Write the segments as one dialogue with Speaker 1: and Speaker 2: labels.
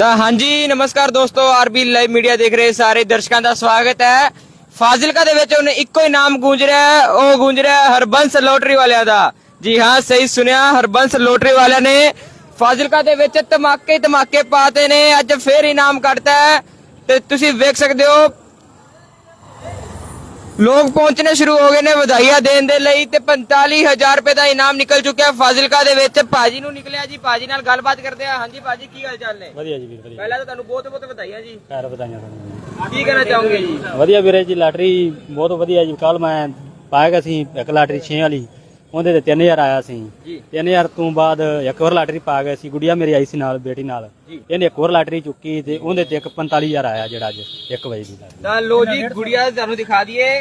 Speaker 1: ਤਾਂ ਹਾਂਜੀ, ਨਮਸਕਾਰ ਦੋਸਤੋ, ਆਰਬੀ ਲਾਈਵ ਮੀਡੀਆ ਦੇਖ ਰਹੇ ਸਾਰੇ ਦਰਸ਼ਕਾਂ ਦਾ ਸਵਾਗਤ ਹੈ। ਫਾਜ਼ਿਲਕਾ ਦੇ ਵਿੱਚ ਉਹਨੇ ਇੱਕੋ ਹੀ ਨਾਮ ਗੂੰਜ ਰਿਹਾ ਹੈ, ਉਹ ਗੂੰਜ ਰਿਹਾ ਹੈ ਹਰਬੰਸ ਲੋਟਰੀ ਵਾਲਿਆਂ ਦਾ। ਜੀ ਹਾਂ, ਸਹੀ ਸੁਣਿਆ, ਹਰਬੰਸ ਲੋਟਰੀ ਵਾਲਿਆਂ ਨੇ ਫਾਜ਼ਿਲਕਾ ਦੇ ਵਿੱਚ ਧਮਾਕੇ ਧਮਾਕੇ ਪਾਤੇ ਨੇ, ਅੱਜ ਫੇਰ ਇਨਾਮ ਕੱਢਤਾ ਹੈ। ਤੇ ਤੁਸੀਂ ਵੇਖ ਸਕਦੇ ਹੋ ਲੋਕ ਪਹੁੰਚਣੇ ਸ਼ੁਰੂ ਹੋ ਗਏ ਨੇ ਵਧਾਈਆਂ ਦੇਣ ਦੇ ਲਈ ਤੇ 45000 ਰੁਪਏ ਦਾ ਇਨਾਮ ਨਿਕਲ ਚੁੱਕਿਆ ਫਾਜ਼ਿਲਕਾ ਦੇ ਵਿੱਚ। ਭਾਜੀ ਨੂੰ ਨਿਕਲਿਆ ਜੀ ਭਾਜੀ ਨਾਲ ਗੱਲਬਾਤ ਕਰਦੇ ਆ ਹਾਂਜੀ ਭਾਜੀ ਕੀ ਹਾਲ ਚਾਲ ਨੇ?
Speaker 2: ਵਧੀਆ ਜੀ ਵੀਰ ਵਧੀਆ।
Speaker 1: ਪਹਿਲਾਂ ਤਾਂ ਤੁਹਾਨੂੰ ਬਹੁਤ ਬਹੁਤ ਵਧਾਈਆਂ ਜੀ।
Speaker 2: ਘਰ ਵਧਾਈਆਂ ਤੁਹਾਨੂੰ
Speaker 1: ਕੀ ਕਹਿਣਾ ਚਾਹੋਗੇ ਜੀ?
Speaker 2: ਵਧੀਆ ਵੀਰੇ ਜੀ ਲਾਟਰੀ ਬਹੁਤ ਵਧੀਆ ਜੀ। ਕੱਲ ਮੈਂ ਪਾਇਆ ਸੀ ਇੱਕ ਲਾਟਰੀ 6 ਵਾਲੀ। ਉਹਦੇ ਤੇ 3000 ਆਇਆ ਸੀ।
Speaker 1: ਜੀ।
Speaker 2: 3000 ਤੋਂ ਬਾਅਦ ਇੱਕ ਹੋਰ ਲਾਟਰੀ ਪਾ ਗਿਆ ਸੀ ਗੁੜੀਆ ਮੇਰੀ ਆਈ ਸੀ ਨਾਲ ਬੇਟੀ ਨਾਲ। ਇਹਨੇ ਇੱਕ ਹੋਰ ਲਾਟਰੀ ਚੁੱਕੀ ਤੇ ਉਹਦੇ ਤੇ ਇੱਕ 45000 ਆਇਆ ਜਿਹੜਾ ਅੱਜ 1 ਵਜੇ ਦੀ ਲਾਟਰੀ
Speaker 1: ਤਾਂ ਲੋ ਜੀ ਗੁੜੀਆ ਤੁਹਾਨੂੰ ਦਿਖਾ ਦਈਏ।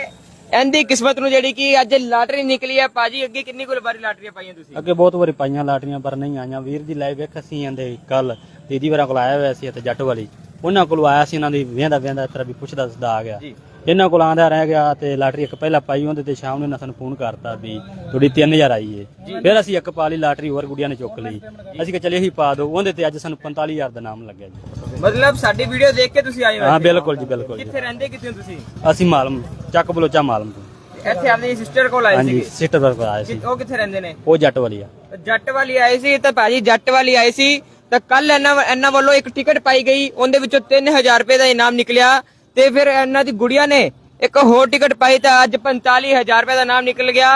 Speaker 1: ਇਹਦੀ ਕਿਸਮਤ ਨੂੰ ਜਿਹੜੀ ਕਿ ਅੱਜ ਲਾਟਰੀ ਨਿਕਲੀ ਹੈ ਭਾਜੀ ਅੱਗੇ ਕਿੰਨੀ ਕੁ ਵਾਰੀ ਲਾਟਰੀਆਂ ਪਾਈਆਂ ਤੁਸੀਂ?
Speaker 2: ਅੱਗੇ ਬਹੁਤ ਵਾਰੀ ਪਾਈਆਂ ਲਾਟਰੀਆਂ ਪਰ ਨਹੀਂ ਆਈਆਂ। ਵੀਰ ਦੀ ਲਾਈਵ ਵੇਖ ਅਸੀਂ ਜਾਂਦੇ ਕੱਲ ਦੀਦੀ ਵਰਾਂ ਕੋਲ ਆਇਆ ਹੋਇਆ ਸੀ ਤੇ ਜੱਟ ਵਾਲੀ। ਉਹਨਾਂ ਕੋਲ ਆਇਆ ਸੀ ਇਹਨਾਂ ਦੀ ਵੇਂਦਾ ਵੇਂਦਾ ਤਰ੍ਹਾਂ ਵੀ ਪੁੱਛਦਾ ਦੱਸਦਾ ਆ ਗਿਆ।
Speaker 1: ਜੀ।
Speaker 2: ਇਹਨਾਂ ਕੋਲ ਆਂਦਾ ਰਹਿ ਗਿਆ ਤੇ ਲਾਟਰੀ ਇੱਕ ਪਹਿਲਾਂ ਪਾਈ ਉਹਦੇ ਤੇ ਸ਼ਾਮ ਨੂੰ ਇਹਨਾਂ ਸਾਨੂੰ ਫੋਨ ਕਰਤਾ ਵੀ ਤੁਹਾਡੀ 3000 ਆਈ ਏ। ਫਿਰ ਅਸੀਂ ਇੱਕ ਪਾ ਲਈ ਲਾਟਰੀ ਹੋਰ ਗੁੜੀਆਂ ਨੇ ਚੁੱਕ ਲਈ। ਅਸੀਂ ਕਿ ਚਲੇ ਹੀ ਪਾ ਦੋ ਉਹਦੇ ਤੇ ਅੱਜ ਸਾਨੂੰ 45000 ਦਾ ਨਾਮ ਲੱਗਿਆ ਜੀ।
Speaker 1: ਮਤਲਬ ਸਾਡੀ ਵੀਡੀਓ ਦੇਖ ਕੇ ਤੁਸੀਂ ਆਏ ਹੋ
Speaker 2: ਹਾਂ ਬਿਲਕੁਲ ਜੀ ਬਿਲਕੁਲ
Speaker 1: ਕਿੱਥੇ ਰਹਿੰਦੇ ਕਿੱਥੇ ਤੁਸੀਂ?
Speaker 2: ਅਸੀਂ ਮਾਲਮ ਚੱਕ ਬਲੋਚਾ ਮਾਲਮ ਤੋਂ।
Speaker 1: ਇੱਥੇ ਆਪਣੀ ਸਿਸਟਰ ਕੋਲ ਆਏ
Speaker 2: ਹਾਂਜੀ
Speaker 1: ਸੀਗੇ?
Speaker 2: ਸਿਸਟਰ ਵਰਕ ਆਏ ਸੀ।
Speaker 1: ਉਹ ਕਿੱਥੇ ਰਹਿੰਦੇ ਨੇ?
Speaker 2: ਉਹ ਜੱਟ ਵਾਲੀ ਆ।
Speaker 1: ਜੱਟ ਵਾਲੀ ਆਈ ਸੀ ਤਾਂ ਭਾਜੀ ਜੱਟ ਵਾਲੀ ਆਈ ਸੀ ਤਾਂ ਕੱਲ ਇਹਨਾਂ ਇਹਨਾਂ ਵੱਲੋਂ ਇੱਕ ਟਿਕਟ ਪਾਈ ਗਈ। ਉਹਦੇ ਵਿੱਚੋਂ 3000 ਰੁਪਏ ਦਾ ਇਨਾਮ ਨਿਕਲਿਆ। ਤੇ ਫਿਰ ਇਹਨਾਂ ਦੀ ਗੁੜੀਆ ਨੇ ਇੱਕ ਹੋਰ ਟਿਕਟ ਪਾਈ ਤਾਂ ਅੱਜ 45000 ਰੁਪਏ ਦਾ ਨਾਮ ਨਿਕਲ ਗਿਆ।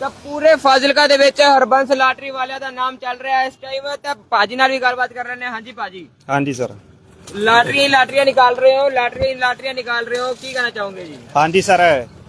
Speaker 1: ਤਾਂ ਪੂਰੇ ਫਾਜ਼ਿਲਕਾ ਦੇ ਵਿੱਚ ਹਰਬੰਸ ਲਾਟਰੀ ਵਾਲਿਆਂ ਦਾ ਨਾਮ ਚੱਲ ਰਿਹਾ ਇਸ ਟਾਈਮ ਤਾਂ ਭਾਜੀ ਨਾਲ ਵੀ ਗੱਲਬਾਤ ਕਰ ਰਹੇ ਨੇ ਹਾਂਜੀ ਭਾਜੀ।
Speaker 3: ਹਾਂਜੀ ਸਰ
Speaker 1: ਲਾਟਰੀਆਂ ਹੀ ਲਾਟਰੀਆਂ ਨਿਕਾਲ ਰਹੇ ਹੋ ਲਾਟਰੀਆਂ ਹੀ ਲਾਟਰੀਆਂ ਨਿਕਾਲ ਰਹੇ ਹੋ। ਕੀ ਕਹਿਣਾ ਚਾਹੋਗੇ ਜੀ?
Speaker 3: ਹਾਂਜੀ ਸਰ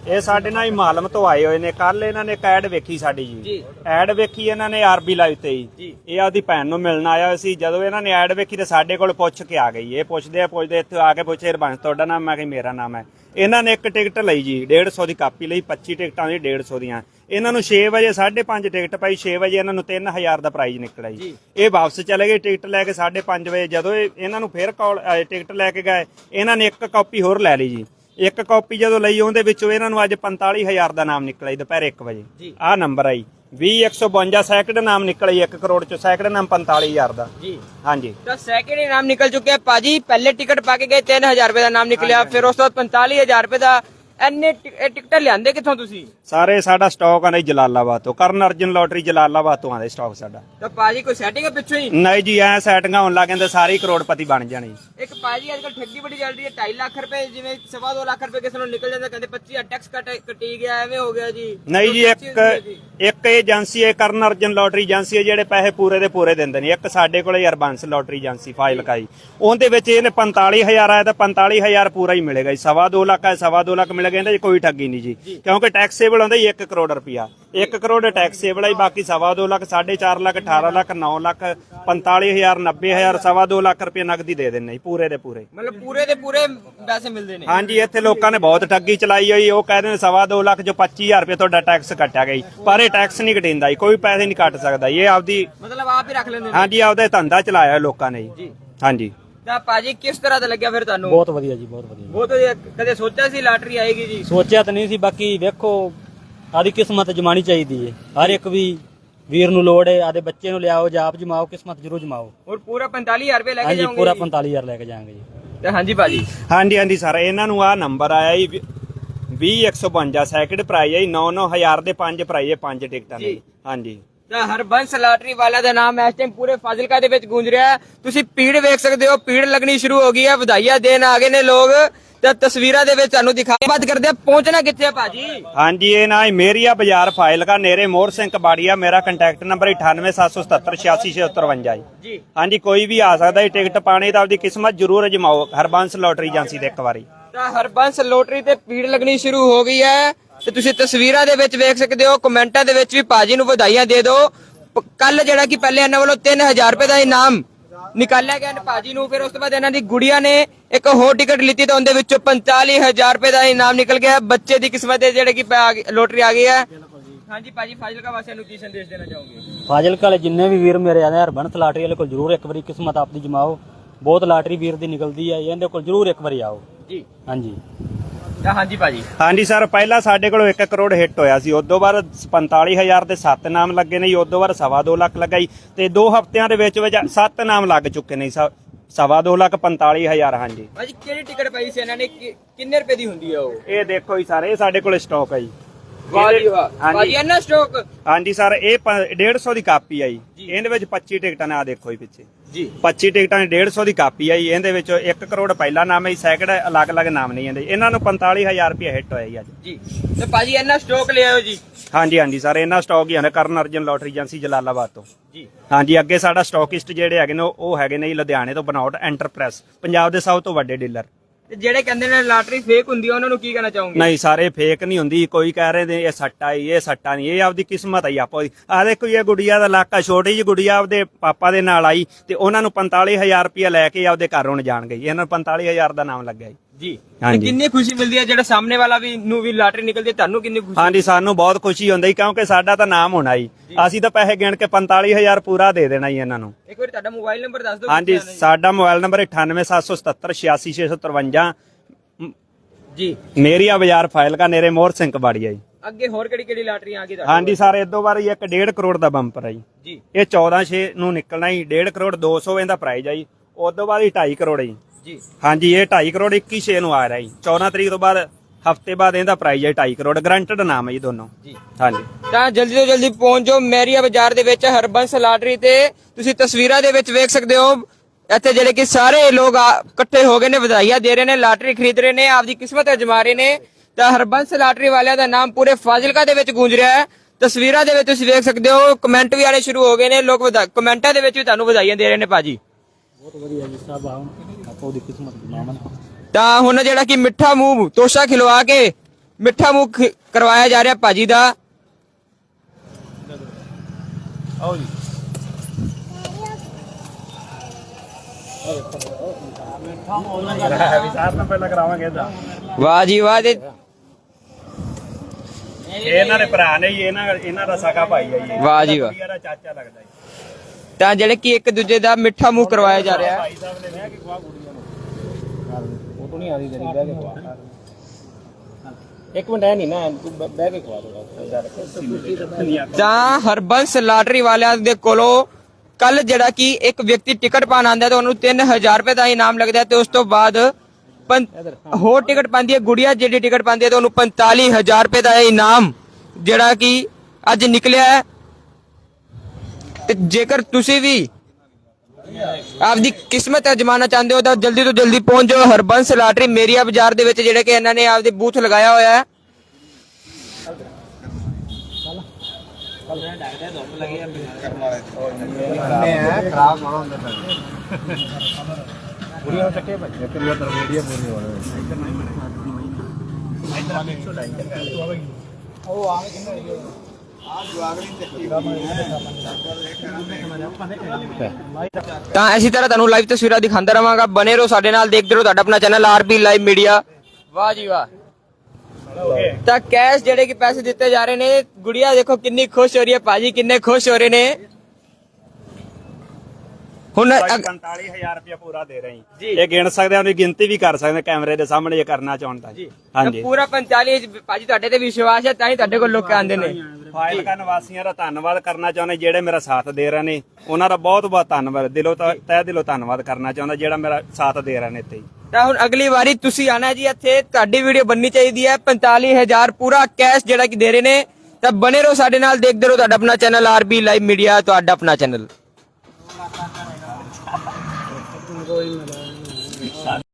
Speaker 3: ਇਹ ਸਾਡੇ ਨਾਲ ਹੀ ਮਾਲਮ ਤੋਂ ਆਏ ਹੋਏ ਨੇ। ਕੱਲ ਇਹਨਾਂ ਨੇ ਇੱਕ ਐਡ ਵੇਖੀ ਸਾਡੀ ਜੀ। ਐਡ ਵੇਖੀ ਇਹਨਾਂ ਨੇ ਆਰਬੀ ਲਾਈਵ ਤੇ
Speaker 1: ਜੀ।
Speaker 3: ਹੀ ਇਹ ਆਪਦੀ ਭੈਣ ਨੂੰ ਮਿਲਣ ਆਇਆ ਹੋਇਆ ਸੀ। ਜਦੋਂ ਇਹਨਾਂ ਨੇ ਐਡ ਵੇਖੀ ਤੇ ਸਾਡੇ ਕੋਲ ਪੁੱਛ ਕੇ ਆ ਗਈ। ਇਹ ਪੁੱਛਦੇ ਆ ਪੁੱਛਦੇ ਇੱਥੇ ਆ ਕੇ ਪੁੱਛੇ ਰਬੰਸ ਤੁਹਾਡਾ ਨਾਮ? ਮੈਂ ਕਿ ਮੇਰਾ ਨਾਮ ਹੈ। ਇਹਨਾਂ ਨੇ ਇੱਕ ਟਿਕਟ ਲਈ ਜੀ 150 ਦੀ ਕਾਪੀ ਲਈ 25 ਟਿਕਟਾਂ ਦੀ 150 ਦੀਆਂ। ਇਹਨਾਂ ਨੂੰ 6 ਵਜੇ 5:30 ਟਿਕਟ ਪਾਈ। 6 ਵਜੇ ਇਹਨਾਂ ਨੂੰ 3000 ਦਾ ਪ੍ਰਾਈਜ਼ ਨਿਕਲਿਆ ਜੀ। ਇਹ ਵਾਪਸ ਚਲੇ ਗਏ ਟਿਕਟ ਲੈ ਕੇ 5:30 ਵਜੇ। ਜਦੋਂ ਇਹ ਇਹਨਾਂ ਨੂੰ ਫਿਰ ਕਾਲ ਟਿਕਟ ਲੈ ਕੇ ਗਏ। ਇਹਨਾਂ ਨੇ ਇੱਕ ਕਾਪੀ ਹੋਰ ਲੈ ਲਈ ਜੀ। ਇੱਕ ਕਾਪੀ ਜਦੋਂ ਲਈ ਉਹਦੇ ਵਿੱਚੋਂ ਇਹਨਾਂ ਨੂੰ ਅੱਜ 45000 ਦਾ ਨਾਮ ਨਿਕਲਿਆ ਜੀ ਦੁਪਹਿਰ 1 ਵਜੇ।
Speaker 1: ਜੀ।
Speaker 3: ਆਹ ਨੰਬਰ ਆਈ 20152 ਸੈਕਿੰਡ ਨਾਮ ਨਿਕਲਿਆ 1 ਕਰੋੜ ਚੋਂ ਸੈਕਿੰਡ ਨਾਮ 45000 ਦਾ।
Speaker 1: ਜੀ।
Speaker 3: ਹਾਂਜੀ।
Speaker 1: ਤਾਂ ਸੈਕਿੰਡ ਇਨਾਮ ਨਿਕਲ ਚੁੱਕਿਆ। ਭਾਜੀ ਪਹਿਲੇ ਟਿਕਟ ਪਾ ਕੇ ਗਏ 3000 ਰੁਪਏ ਦਾ ਨਾਮ ਨਿਕਲਿਆ। ਫਿਰ ਉਸ ਤੋਂ ਬਾਅਦ 45000 ਰੁਪਏ ਦਾ ਐਨੇ ਟਿਕਟਾਂ ਲਿਆਂਦੇ ਕਿੱਥੋਂ ਤੁਸੀਂ?
Speaker 3: ਸਾਰੇ ਸਾਡਾ ਸਟਾਕ ਆਂਦਾ ਜਲਾਲਾਬਾਦ ਤੋਂ। ਕਰਨ ਅਰਜਨ ਲੋਟਰੀ ਜਲਾਲਾਬਾਦ ਤੋਂ ਆਂਦਾ ਸਟਾਕ ਸਾਡਾ।
Speaker 1: ਤਾਂ ਭਾਜੀ ਕੋਈ ਸੈਟਿੰਗ ਹੈ ਪਿੱਛੋਂ ਹੀ?
Speaker 3: ਨਹੀਂ ਜੀ ਐ ਸੈਟਿੰਗਾਂ ਹੋਣ ਲੱਗ ਜਾਂਦੇ ਸਾਰੇ ਹੀ ਕਰੋੜਪਤੀ ਬਣ ਜਾਣੀ
Speaker 1: ਇੱਕ ਭਾਜੀ ਅੱਜ ਕੱਲ ਠੱਗੀ ਬੜੀ ਚੱਲ ਰਹੀ ਹੈ 2.5 ਲੱਖ ਰੁਪਏ ਜਿਵੇਂ ਸਵਾ ਦੋ ਲੱਖ ਰੁਪਏ ਕਿਸੇ ਨੂੰ ਨਿਕਲ ਜਾਂਦਾ ਕਹਿੰਦੇ 25 ਟੈਕਸ ਕੱਟ ਕੱਟੀ ਗਿਆ ਐਵੇਂ ਹੋ ਗਿਆ ਜੀ।
Speaker 3: ਨਹੀਂ ਜੀ
Speaker 1: ਤਾਂ
Speaker 3: ਇੱਕ? ਇੱਕ ਏਜੰਸੀ ਹੈ ਕਰਨ ਅਰਜਨ ਲੋਟਰੀ ਏਜੰਸੀ ਹੈ ਜਿਹੜੇ ਪੈਸੇ ਪੂਰੇ ਦੇ ਪੂਰੇ ਦਿੰਦੇ ਨੇ। ਇੱਕ ਸਾਡੇ ਕੋਲੇ ਹਰਬੰਸ ਲੋਟਰੀ ਏਜੰਸੀ ਫਾਈਲ ਕਾਈ। ਉਹਦੇ ਵਿੱਚ ਇਹਨੇ 45000 ਆਇਆ ਤਾਂ 45000 ਪੂਰਾ ਹੀ ਮਿਲੇਗਾ ਜੀ। ਸਵਾ ਦੋ ਲੱਖ ਹੈ ਸਵਾ ਦੋ ਲੱਖ ਮਿਲੇਗਾ ਇਹਦੇ 'ਚ ਕੋਈ ਠੱਗੀ ਨਹੀਂ ਜੀ। ਕਿਉਂਕਿ ਟੈਕਸੇਬਲ ਹੁੰਦਾ ਜੀ 1 ਕਰੋੜ ਰੁਪਿਆ 1 ਕਰੋੜ ਟੈਕਸੇਬਲ ਹੈ ਬਾਕੀ ਸਵਾ ਦੋ ਲੱਖ 4.5 ਲੱਖ 18 ਲੱਖ 9 ਲੱਖ 45000 90000 ਸਵਾ ਦੋ ਲੱਖ ਰੁਪਏ ਨਗਦੀ ਦੇ ਦਿੰਦੇ ਜੀ ਪੂਰੇ ਦੇ ਪੂਰੇ।
Speaker 1: ਮਤਲਬ ਪੂਰੇ ਦੇ ਪੂਰੇ ਪੈਸੇ ਮਿਲਦੇ ਨੇ।
Speaker 3: ਹਾਂਜੀ ਇੱਥੇ ਲੋਕਾਂ ਨੇ ਬਹੁਤ ਠੱਗੀ ਚਲਾਈ ਹੋਈ ਉਹ ਕਹਿੰਦੇ ਨੇ ਸਵਾ ਦੋ ਲੱਖ ਜੋ 25000 ਰੁਪਏ ਤੁਹਾਡਾ ਟੈਕਸ ਕੱਟਿਆ ਗਿਆ ਜੀ। ਪਰ ਇਹ ਟੈਕਸ ਨਹੀਂ ਕਟਿੰਦਾ ਜੀ ਕੋਈ ਪੈਸੇ ਨਹੀਂ ਕੱਟ ਸਕਦਾ ਜੀ। ਇਹ ਆਪਦੀ
Speaker 1: ਮਤਲਬ ਆਪ ਹੀ ਰੱਖ ਲੈਂਦੇ ਨੇ।
Speaker 3: ਹਾਂਜੀ ਆਪਦਾ ਧੰਦਾ ਚਲਾਇਆ ਲੋਕਾਂ ਨੇ ਜੀ।
Speaker 1: ਜੀ।
Speaker 3: ਹਾਂਜੀ।
Speaker 1: ਤਾਂ ਭਾਜੀ ਕਿਸ ਤਰ੍ਹਾਂ ਦਾ ਲੱਗਿਆ ਫਿਰ ਤੁਹਾਨੂੰ?
Speaker 2: ਬਹੁਤ ਵਧੀਆ ਜੀ ਬਹੁਤ ਵਧੀਆ।
Speaker 1: ਬਹੁਤ ਵਧੀਆ। ਕਦੇ ਸੋਚਿਆ ਸੀ ਲਾਟਰੀ ਆਏਗੀ ਜੀ?
Speaker 2: ਸੋਚਿਆ ਤਾਂ ਨਹੀਂ ਸੀ ਬਾਕੀ ਵੇਖੋ ਆਦੀ ਕਿਸਮਤ ਜਮਾਣੀ ਚਾਹੀਦੀ ਏ। ਹਰ ਇੱਕ ਵੀ ਵੀਰ ਨੂੰ ਲੋੜ ਏ ਆਦੇ ਬੱਚੇ ਨੂੰ ਲਿਆਓ ਜਾਂ ਆਪ ਜਮਾਓ ਕਿਸਮਤ ਜ਼ਰੂਰ ਜਮਾਓ।
Speaker 1: ਔਰ ਪੂਰਾ 45000 ਰੁਪਏ ਲੈ ਕੇ
Speaker 2: ਹਾਂਜੀ ਪੂਰਾ
Speaker 1: ਜੀ?
Speaker 2: 45000 ਲੈ ਕੇ ਜਾਵਾਂਗੇ ਜੀ।
Speaker 1: ਤੇ ਹਾਂਜੀ ਭਾਜੀ।
Speaker 3: ਹਾਂਜੀ ਹਾਂਜੀ ਸਰ ਇਹਨਾਂ ਨੂੰ ਆ ਨੰਬਰ ਆਇਆ ਜੀ 20152 ਸੈਕਿੰਡ ਪ੍ਰਾਈਜ਼ ਹੈ 9-9000 ਦੇ 5 ਪ੍ਰਾਈਜ਼ ਹੈ 5 ਟਿਕਟਾਂ ਨੇ
Speaker 1: ਜੀ।
Speaker 3: ਹਾਂਜੀ।
Speaker 1: ਤਾਂ ਹਰਬੰਸ ਲਾਟਰੀ ਵਾਲਾ ਦਾ ਨਾਮ ਇਸ ਟਾਈਮ ਪੂਰੇ ਫਾਜ਼ਿਲਕਾ ਦੇ ਵਿੱਚ ਗੂੰਜ ਰਿਹਾ ਹੈ। ਤੁਸੀਂ ਭੀੜ ਵੇਖ ਸਕਦੇ ਹੋ ਭੀੜ ਲੱਗਣੀ ਸ਼ੁਰੂ ਹੋ ਗਈ ਹੈ ਵਧਾਈਆਂ ਦੇਣ ਆ ਗਏ ਨੇ ਲੋਕ। ਤਾਂ ਤਸਵੀਰਾਂ ਦੇ ਵਿੱਚ ਤੁਹਾਨੂੰ ਦਿਖਾ ਬਾਤ ਕਰਦੇ ਆ ਪਹੁੰਚਣਾ ਕਿੱਥੇ ਆ ਭਾਜੀ?
Speaker 3: ਹਾਂਜੀ ਇਹ ਨਾ ਮੇਰੀਆ ਬਾਜ਼ਾਰ ਫਾਈਲ ਕਾ ਨੇਰੇ ਮੋਹਰ ਸਿੰਘ ਕਬਾੜੀਆ ਮੇਰਾ ਕੰਟੈਕਟ ਨੰਬਰ 9877786653 ਜੀ। ਹਾਂਜੀ ਕੋਈ ਵੀ ਆ ਸਕਦਾ ਹੈ ਟਿਕਟ ਪਾਣੇ ਤਾਂ ਆਪਦੀ ਕਿਸਮਤ ਜ਼ਰੂਰ ਅਜਮਾਓ। ਹਰਬੰਸ ਲੋਟਰੀ ਏਜੰਸੀ ਦੇ ਇੱਕ ਵਾਰੀ।
Speaker 1: ਤਾਂ ਹਰਬੰਸ ਲੋਟਰੀ ਤੇ ਭੀੜ ਲੱਗਣੀ ਸ਼ੁਰੂ ਹੋ ਗਈ ਹੈ। ਤੇ ਤੁਸੀਂ ਤਸਵੀਰਾਂ ਦੇ ਵਿੱਚ ਵੇਖ ਸਕਦੇ ਹੋ ਕਮੈਂਟਾਂ ਦੇ ਵਿੱਚ ਵੀ ਭਾਜੀ ਨੂੰ ਵਧਾਈਆਂ ਦੇ ਦਿਓ। ਕੱਲ ਜਿਹੜਾ ਕਿ ਪਹਿਲੇ ਇਹਨਾਂ ਵੱਲੋਂ 3000 ਰੁਪਏ ਦਾ ਇਨਾਮ ਨਿਕਾਲਿਆ ਗਿਆ ਭਾਜੀ ਨੂੰ ਫਿਰ ਉਸ ਤੋਂ ਬਾਅਦ ਇਹਨਾਂ ਦੀ ਗੁੜੀਆ ਨੇ ਇੱਕ ਹੋਰ ਟਿਕਟ ਲਿੱਤੀ ਤਾਂ ਉਹਦੇ ਵਿੱਚੋਂ 45000 ਰੁਪਏ ਦਾ ਇਨਾਮ ਨਿਕਲ ਗਿਆ। ਬੱਚੇ ਦੀ ਕਿਸਮਤ ਹੈ ਜਿਹੜੇ ਕਿ ਲੋਟਰੀ ਆ ਗਈ ਹੈ। ਹਾਂਜੀ ਭਾਜੀ ਫਾਜ਼ਿਲਕਾ ਵਾਸੀਆਂ ਨੂੰ ਕੀ ਸੰਦੇਸ਼ ਦੇਣਾ ਚਾਹੋਗੇ?
Speaker 2: ਫਾਜ਼ਿਲਕਾ ਵਾਲੇ ਜਿੰਨੇ ਵੀ ਵੀਰ ਮੇਰੇ ਆਦੇ ਹਰਬੰਸ ਲਾਟਰੀ ਵਾਲੇ ਕੋਲ ਜ਼ਰੂਰ ਇੱਕ ਵਾਰੀ ਕਿਸਮਤ ਆਪਦੀ ਜਮਾਓ। ਬਹੁਤ ਲਾਟਰੀ ਵੀਰ ਦੀ ਨਿਕਲਦੀ ਹੈ ਇਹਦੇ ਕੋਲ ਜ਼ਰੂਰ ਇੱਕ ਵਾਰੀ ਆਓ।
Speaker 1: ਜੀ।
Speaker 2: ਹਾਂਜੀ।
Speaker 1: ਹਾਂਜੀ ਭਾਜੀ।
Speaker 3: ਹਾਂਜੀ ਸਰ ਪਹਿਲਾਂ ਸਾਡੇ ਕੋਲ 1 ਕਰੋੜ ਹਿੱਟ ਹੋਇਆ ਸੀ। ਉਦੋਂ ਬਾਅਦ 45000 ਦੇ 7 ਨਾਮ ਲੱਗੇ ਨੇ ਜੀ। ਉਦੋਂ ਬਾਅਦ ਸਵਾ ਦੋ ਲੱਖ ਲੱਗਾ ਜੀ। ਤੇ 2 ਹਫ਼ਤਿਆਂ ਦੇ ਵਿੱਚ ਵਿੱਚ 7 ਨਾਮ ਲੱਗ ਚੁੱਕੇ ਨੇ ਜੀ। ਸਵਾ ਦੋ ਲੱਖ 45 ਹਜ਼ਾਰ ਹਾਂਜੀ।
Speaker 1: ਭਾਜੀ ਕਿਹੜੀ ਟਿਕਟ ਪਾਈ ਸੀ ਇਹਨਾਂ ਨੇ? ਕਿ- ਕਿੰਨੇ ਰੁਪਏ ਦੀ ਹੁੰਦੀ ਹੈ ਉਹ?
Speaker 3: ਇਹ ਦੇਖੋ ਜੀ ਸਰ ਇਹ ਸਾਡੇ ਕੋਲ ਸਟਾਕ ਹੈ ਜੀ।
Speaker 1: ਵਾਹ ਜੀ ਵਾਹ।
Speaker 3: ਹਾਂਜੀ।
Speaker 1: ਭਾਜੀ ਇੰਨਾ ਸਟਾਕ
Speaker 3: ਹਾਂਜੀ ਸਰ ਇਹ ਪ- 150 ਦੀ ਕਾਪੀ ਆਈ ਇਹਦੇ ਵਿੱਚ 25 ਟਿਕਟਾਂ ਨੇ ਆ ਦੇਖੋ ਜੀ ਪਿੱਛੇ।
Speaker 1: ਜੀ।
Speaker 3: 25 ਟਿਕਟਾਂ ਦੀ 150 ਦੀ ਕਾਪੀ ਆਈ ਇਹਦੇ ਵਿੱਚ 1 ਕਰੋੜ ਪਹਿਲਾ ਨਾਮ ਹੈ ਸੈਕਿੰਡ ਅਲੱਗ-ਅਲੱਗ ਨਾਮ ਨਹੀਂ ਜਾਂਦੇ ਇਹਨਾਂ ਨੂੰ 45000 ਰੁਪਏ ਹਿੱਟ ਹੋਇਆ ਜੀ ਅੱਜ।
Speaker 1: ਜੀ। ਤੇ ਭਾਜੀ ਇੰਨਾ ਸਟਾਕ ਲਿਆਓ ਜੀ।
Speaker 3: ਹਾਂਜੀ ਹਾਂਜੀ ਸਰ ਇਹਨਾਂ ਸਟਾਕ ਹੀ ਹਨ ਕਰਨ ਅਰਜਨ ਲੋਟਰੀ ਏਜੰਸੀ ਜਲਾਲਾਬਾਦ ਤੋਂ।
Speaker 1: ਜੀ।
Speaker 3: ਹਾਂਜੀ ਅੱਗੇ ਸਾਡਾ ਸਟਾਕਿਸਟ ਜਿਹੜੇ ਹੈਗੇ ਨੇ ਉਹ ਉਹ ਹੈਗੇ ਨੇ ਜੀ ਲੁਧਿਆਣੇ ਤੋਂ ਬਨੌਟ ਐਂਟਰਪ੍ਰੈਸ ਪੰਜਾਬ ਦੇ ਸਭ ਤੋਂ ਵੱਡੇ ਡੀਲਰ
Speaker 1: ਤੇ ਜਿਹੜੇ ਕਹਿੰਦੇ ਨੇ ਲਾਟਰੀ ਫੇਕ ਹੁੰਦੀ ਹੈ ਉਹਨਾਂ ਨੂੰ ਕੀ ਕਹਿਣਾ ਚਾਹੋਗੇ?
Speaker 3: ਨਹੀਂ, ਸਾਰੇ ਫੇਕ ਨਹੀਂ ਹੁੰਦੀ। ਕੋਈ ਕਹਿ ਰਹੇ ਨੇ, ਇਹ ਸੱਟਾ ਹੀ ਇਹ ਸੱਟਾ ਨਹੀਂ, ਇਹ ਆਪਦੀ ਕਿਸਮਤ ਹੈ ਆਪੋ ਦੀ। ਆ ਦੇਖੋ ਇਹ ਗੁੜੀਆ ਦਾ ਇਲਾਕਾ ਛੋਟੀ ਜਿਹੀ ਗੁੜੀਆ ਆਪਦੇ ਪਾਪਾ ਦੇ ਨਾਲ ਆਈ ਤੇ ਉਹਨਾਂ ਨੂੰ 45000 ਰੁਪਇਆ ਲੈ ਕੇ ਆਪਦੇ ਘਰੋਂ ਜਾਣ ਗਈ। ਇਹਨਾਂ ਨੂੰ 45000 ਦਾ ਨਾਮ ਲੱਗਿਆ ਜੀ।
Speaker 1: ਜੀ। ਤੇ
Speaker 3: ਹਾਂਜੀ।
Speaker 1: ਕਿੰਨੀ ਖੁਸ਼ੀ ਮਿਲਦੀ ਹੈ? ਜਿਹੜਾ ਸਾਹਮਣੇ ਵਾਲਾ ਵੀ ਨੂੰ ਵੀ ਲਾਟਰੀ ਨਿਕਲਦੀ ਹੈ ਤੁਹਾਨੂੰ ਕਿੰਨੀ ਖੁਸ਼ੀ
Speaker 3: ਹਾਂਜੀ ਸਾਨੂੰ ਬਹੁਤ ਖੁਸ਼ੀ ਹੁੰਦੀ ਕਿਉਂਕਿ ਸਾਡਾ ਤਾਂ ਨਾਮ ਹੋਣਾ ਜੀ। ਅਸੀਂ ਤਾਂ ਪੈਸੇ ਗਿਣ ਕੇ 45000 ਪੂਰਾ ਦੇ ਦੇਣਾ ਜੀ ਇਹਨਾਂ ਨੂੰ।
Speaker 1: ਇੱਕ ਵਾਰੀ ਤੁਹਾਡਾ ਮੋਬਾਈਲ ਨੰਬਰ ਦੱਸ ਦਿਓ
Speaker 3: ਹਾਂਜੀ
Speaker 1: ਕਿੱਥੇ ਆਉਣਾ
Speaker 3: ਸਾਡਾ ਮੋਬਾਈਲ ਨੰਬਰ 9877786653
Speaker 1: ਜੀ ਜੀ।
Speaker 3: ਮੇਰੀਆ ਬਾਜ਼ਾਰ ਫਾਈਲ ਕਾ ਨੇਰੇ ਮੋਹਰ ਸਿੰਘ ਕਬਾੜੀਆ ਜੀ।
Speaker 1: ਅੱਗੇ ਹੋਰ ਕਿਹੜੀ ਕਿਹੜੀ ਲਾਟਰੀਆਂ ਆ ਗਈ ਤੁਹਾਡੇ
Speaker 3: ਹਾਂਜੀ ਸਰ ਇਦੋਂ ਵਾਰੀ ਇੱਕ 1.5 ਕਰੋੜ ਦਾ ਬੰਪਰ ਹੈ ਜੀ।
Speaker 1: ਜੀ।
Speaker 3: ਇਹ 14 6 ਨੂੰ ਨਿਕਲਣਾ ਜੀ। 1.5 ਕਰੋੜ 200 ਇਹਦਾ ਪ੍ਰਾਈਜ਼ ਹੈ ਜੀ। ਉਦੋਂ ਬਾਅਦ ਹੀ 2.5 ਕਰੋੜ ਹੈ ਜੀ।
Speaker 1: ਜੀ।
Speaker 3: ਹਾਂਜੀ ਇਹ 2.5 ਕਰੋੜ 21 ਛੇ ਨੂੰ ਆ ਰਿਹਾ ਜੀ। 14 ਤਰੀਕ ਤੋਂ ਬਾਅਦ ਹਫ਼ਤੇ ਬਾਅਦ ਇਹਦਾ ਪ੍ਰਾਈਜ਼ ਹੈ 2.5 ਕਰੋੜ। ਗਰੰਟਡ ਨਾਮ ਹੈ ਜੀ ਦੋਨੋਂ।
Speaker 1: ਜੀ।
Speaker 3: ਹਾਂਜੀ।
Speaker 1: ਤਾਂ ਜਲਦੀ ਤੋਂ ਜਲਦੀ ਪਹੁੰਚ ਜਾਓ ਮੈਰੀਆ ਬਾਜ਼ਾਰ ਦੇ ਵਿੱਚ ਹਰਬੰਸ ਲਾਟਰੀ ਤੇ। ਤੁਸੀਂ ਤਸਵੀਰਾਂ ਦੇ ਵਿੱਚ ਵੇਖ ਸਕਦੇ ਹੋ ਇੱਥੇ ਜਿਹੜੇ ਕਿ ਸਾਰੇ ਲੋਕ ਇਕੱਠੇ ਹੋ ਗਏ ਨੇ ਵਧਾਈਆਂ ਦੇ ਰਹੇ ਨੇ ਲਾਟਰੀ ਖਰੀਦ ਰਹੇ ਨੇ ਆਪਦੀ ਕਿਸਮਤ ਅਜਮਾ ਰਹੇ ਨੇ। ਤਾਂ ਹਰਬੰਸ ਲਾਟਰੀ ਵਾਲਿਆਂ ਦਾ ਨਾਮ ਪੂਰੇ ਫਾਜ਼ਿਲਕਾ ਦੇ ਵਿੱਚ ਗੂੰਜ ਰਿਹਾ ਹੈ। ਤਸਵੀਰਾਂ ਦੇ ਵਿੱਚ ਤੁਸੀਂ ਵੇਖ ਸਕਦੇ ਹੋ ਕਮੈਂਟ ਵੀ ਆਣੇ ਸ਼ੁਰੂ ਹੋ ਗਏ ਨੇ। ਲੋਕ ਕਮੈਂਟਾਂ ਦੇ ਵਿੱਚ ਵੀ ਤੁਹਾਨੂੰ ਵਧਾਈਆਂ ਦੇ ਰਹੇ ਨੇ ਭਾਜੀ।
Speaker 2: ਬਹੁਤ ਵਧੀਆ ਜੀ ਸਭ
Speaker 1: ਤਾਂ ਹੁਣ ਜਿਹੜਾ ਕਿ ਮਿੱਠਾ ਮੂੰਹ ਤੋਸ਼ਾ ਖਿਲਵਾ ਕੇ ਮਿੱਠਾ ਮੂੰਹ ਖ- ਕਰਵਾਇਆ ਜਾ ਰਿਹਾ ਭਾਜੀ ਦਾ।
Speaker 2: ਆਓ ਜੀ।
Speaker 3: ਪਹਿਲਾਂ ਕਰਾਵਾਂਗੇ ਇਹਦਾ
Speaker 1: ਵਾਹ ਜੀ। ਵਾਹ ਤੇ
Speaker 3: ਇਹਨਾਂ ਦੇ ਭਰਾ ਨੇ ਜੀ ਇਹਨਾਂ ਇਹਨਾਂ ਦਾ ਸਕਾ ਭਾਈ ਹੈ ਜੀ।
Speaker 1: ਵਾਹ ਜੀ ਵਾਹ।
Speaker 3: ਕੁੜੀਆਂ ਦਾ ਚਾਚਾ ਲੱਗਦਾ ਜੀ।
Speaker 1: ਤਾਂ ਜਿਹੜੇ ਕਿ ਇੱਕ ਦੂਜੇ ਦਾ ਮਿੱਠਾ ਮੂੰਹ ਕਰਵਾਇਆ ਜਾ ਰਿਹਾ। ਹੈ
Speaker 3: ਭਾਈ ਸਾਹਿਬ ਨੇ ਮੈਂ ਕਿ
Speaker 2: ਉਹ ਤੋਂ ਨਹੀਂ ਆਦੀ ਤੇਰੀ ਬਹਿ ਕੇ ਖਵਾ। ਇੱਕ ਮਿੰਟ ਐ ਨਹੀਂ ਨਾ ਤੂੰ ਬ- ਬਹਿ ਕੇ ਖਵਾ ਦੇਗਾ
Speaker 1: ਤਾਂ ਹਰਬੰਸ ਲਾਟਰੀ ਵਾਲਿਆਂ ਦੇ ਕੋਲੋਂ ਕੱਲ ਜਿਹੜਾ ਕਿ ਇੱਕ ਵਿਅਕਤੀ ਟਿਕਟ ਪਾਣ ਆਂਦਾ ਤਾਂ ਉਹਨੂੰ 3000 ਰੁਪਏ ਦਾ ਇਨਾਮ ਲੱਗਦਾ ਹੈ ਤੇ ਉਸ ਤੋਂ ਬਾਅਦ ਪੰ- ਹੋਰ ਟਿਕਟ ਪਾਉਂਦੀ ਹੈ ਗੁੜੀਆ ਜਿਹੜੀ ਟਿਕਟ ਪਾਉਂਦੀ ਹੈ ਤਾਂ ਉਹਨੂੰ 45000 ਰੁਪਏ ਦਾ ਇਹ ਇਨਾਮ ਜਿਹੜਾ ਕਿ ਅੱਜ ਨਿਕਲਿਆ ਹੈ। ਤੇ ਜੇਕਰ ਤੁਸੀਂ ਵੀ ਆਪਦੀ ਕਿਸਮਤ ਅਜਮਾਨਾ ਚਾਹੁੰਦੇ ਹੋ ਤਾਂ ਜਲਦੀ ਤੋਂ ਜਲਦੀ ਪਹੁੰਚ ਜਾਓ। ਹਰਬੰਸ ਲਾਟਰੀ ਮੇਰੀਆ ਬਾਜ਼ਾਰ ਦੇ ਵਿੱਚ ਜਿਹੜੇ ਕਿ ਇਹਨਾਂ ਨੇ ਆਪਦੇ ਬੂਥ ਲਗਾਇਆ ਹੋਇਆ ਹੈ। ਤਾਂ ਇਸੇ ਤਰ੍ਹਾਂ ਤੁਹਾਨੂੰ ਲਾਈਵ ਤਸਵੀਰਾਂ ਦਿਖਾਉਂਦਾ ਰਵਾਂਗਾ। ਬਨੇ ਰਹੋ ਸਾਡੇ ਨਾਲ ਦੇਖਦੇ ਰਹੋ ਤੁਹਾਡਾ ਆਪਣਾ ਚੈਨਲ ਆਰਬੀ ਲਾਈਵ ਮੀਡੀਆ ਵਾਹ ਜੀ ਵਾਹ। ਤਾਂ ਕੈਸ਼ ਜਿਹੜੇ ਕਿ ਪੈਸੇ ਦਿੱਤੇ ਜਾ ਰਹੇ ਨੇ ਗੁੜੀਆ ਦੇਖੋ ਕਿੰਨੀ ਖੁਸ਼ ਹੋ ਰਹੀ ਹੈ ਭਾਜੀ ਕਿੰਨੇ ਖੁਸ਼ ਹੋ ਰਹੇ ਨੇ। ਹੁਣ
Speaker 3: ਭਾਈ
Speaker 1: ਅਗ-
Speaker 3: 45000 ਰੁਪਇਆ ਪੂਰਾ ਦੇ ਰਹੇ
Speaker 1: ਜੀ।
Speaker 3: ਇਹ ਗਿਣ ਸਕਦੇ ਹਾਂ ਉਹਦੀ ਗਿਣਤੀ ਵੀ ਕਰ ਸਕਦੇ ਕੈਮਰੇ ਦੇ ਸਾਹਮਣੇ ਜੇ ਕਰਨਾ ਚਾਹਣ ਤਾਂ
Speaker 1: ਜੀ।
Speaker 3: ਹਾਂਜੀ।
Speaker 1: ਪੂਰਾ 45 ਭਾਜੀ ਤੁਹਾਡੇ ਤੇ ਵਿਸ਼ਵਾਸ ਹੈ ਤਾਂ ਹੀ ਤੁਹਾਡੇ ਕੋਲ ਲੋਕ ਆਉਂਦੇ ਨੇ।
Speaker 3: ਫਾਈਲ ਕਾ ਨਿਵਾਸੀਆਂ ਦਾ ਧੰਨਵਾਦ ਕਰਨਾ ਚਾਹੁੰਦੇ ਜਿਹੜੇ ਮੇਰਾ ਸਾਥ ਦੇ ਰਹੇ ਨੇ। ਉਹਨਾਂ ਦਾ ਬਹੁਤ ਬਹੁਤ ਧੰਨਵਾਦ। ਦਿਲੋਂ ਤਾਂ ਤਹਿ ਦਿਲੋਂ ਧੰਨਵਾਦ ਕਰਨਾ ਚਾਹੁੰਦਾ ਜਿਹੜਾ ਮੇਰਾ ਸਾਥ ਦੇ ਰਹੇ ਨੇ ਇੱਥੇ।
Speaker 1: ਤਾਂ ਹੁਣ ਅਗਲੀ ਵਾਰੀ ਤੁਸੀਂ ਆਣਾ ਜੀ ਇੱਥੇ ਤੁਹਾਡੀ ਵੀਡੀਓ ਬੰਨੀ ਚਾਹੀਦੀ ਹੈ। 45000 ਪੂਰਾ ਕੈਸ਼ ਜਿਹੜਾ ਕਿ ਦੇ ਰਹੇ ਨੇ। ਤਾਂ ਬਨੇ ਰਹੋ ਸਾਡੇ ਨਾਲ ਦੇਖਦੇ ਰਹੋ ਤੁਹਾਡਾ ਆਪਣਾ ਚੈਨਲ ਆਰਬੀ ਲਾਈਵ ਮੀਡੀਆ ਤੁਹਾਡਾ ਆਪਣਾ ਚੈਨਲ।